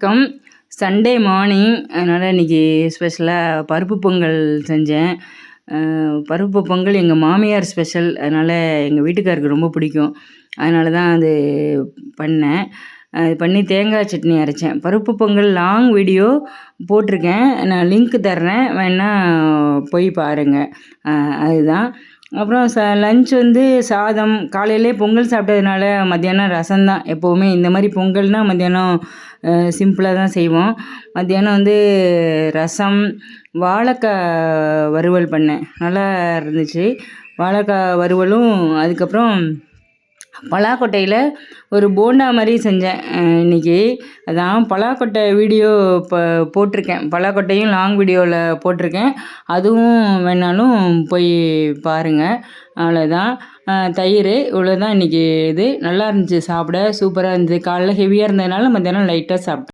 வணக்கம். Sunday morning அதனால் இன்றைக்கி ஸ்பெஷலாக பருப்பு பொங்கல் செஞ்சேன். பருப்பு பொங்கல் எங்கள் மாமியார் ஸ்பெஷல் அதனால் எங்கள் வீட்டுக்காருக்கு ரொம்ப பிடிக்கும். அதனால தான் அது பண்ணேன். அது பண்ணி தேங்காய் சட்னி அரைச்சேன். பருப்பு பொங்கல் லாங் வீடியோ போட்டிருக்கேன். நான் லிங்க் தர்றேன். வேணால் போய் பாருங்கள் அதுதான். அப்புறம் ச லஞ்ச் வந்து சாதம். காலையிலே பொங்கல் சாப்பிட்டதுனால மத்தியானம் ரசம் தான் எப்போவுமே இந்த மாதிரி பொங்கல்னால் மத்தியானம் சிம்பிளாக தான் செய்வோம். மத்தியானம் வந்து ரசம் வாழைக்காய் வறுவல் பண்ணேன். நல்லா இருந்துச்சு. வாழைக்காய் வறுவலும் அதுக்கப்புறம் பலாக்கொட்டையில் ஒரு போண்டா மாதிரி செஞ்சேன். இன்றைக்கி இன்னைக்கு அதான் பலாக்கொட்டை வீடியோ இப்போ போட்டிருக்கேன். பலாக்கொட்டையும் லாங் வீடியோவில் போட்டிருக்கேன். அதுவும் வேணாலும் போய் பாருங்கள் அவ்வளோதான் தயிர் இவ்வளோ தான் இன்றைக்கி இது. நல்லா இருந்துச்சு சாப்பிட. சூப்பராக இருந்துச்சு. காலைல ஹெவியாக இருந்ததுனால மத்தியானம் லைட்டாக சாப்பிட்டேன்.